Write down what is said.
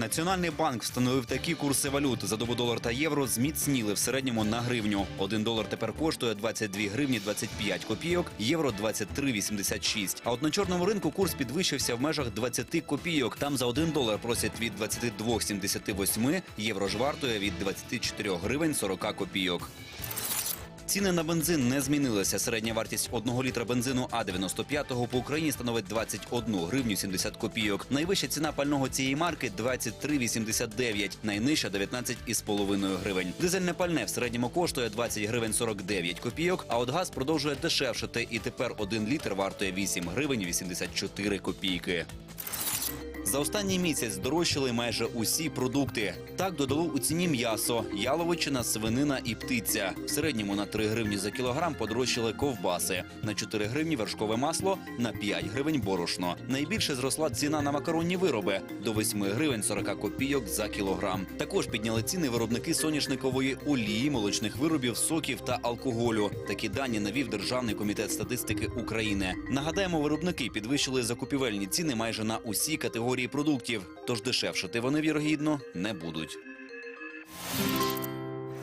Національний банк встановив такі курси валют. За добу долар та євро зміцніли в середньому на гривню. Один долар тепер коштує 22 гривні 25 копійок, євро 23,86. А от на чорному ринку курс підвищився в межах 20 копійок. Там за один долар просять від 22,78, євро ж вартує від 24 гривень 40 копійок. Ціни на бензин не змінилися. Середня вартість одного літра бензину А95 по Україні становить 21 гривню 70 копійок. Найвища ціна пального цієї марки 23,89, найнижча 19,5 гривень. Дизельне пальне в середньому коштує 20 гривень 49 копійок, а от газ продовжує дешевшати і тепер один літр вартує 8 гривень 84 копійки. За останній місяць здорожчали майже усі продукти. Так додало у ціні м'ясо, яловичина, свинина і птиця. В середньому на 3 гривні за кілограм подорожчали ковбаси, на 4 гривні вершкове масло, на 5 гривень борошно. Найбільше зросла ціна на макаронні вироби до 8 гривень 40 копійок за кілограм. Також підняли ціни виробники соняшникової олії, молочних виробів, соків та алкоголю. Такі дані навів Державний комітет статистики України. Нагадаємо, виробники підвищили закупівельні ціни майже на усі категорії продуктів, тож дешевшити вони вірогідно не будуть.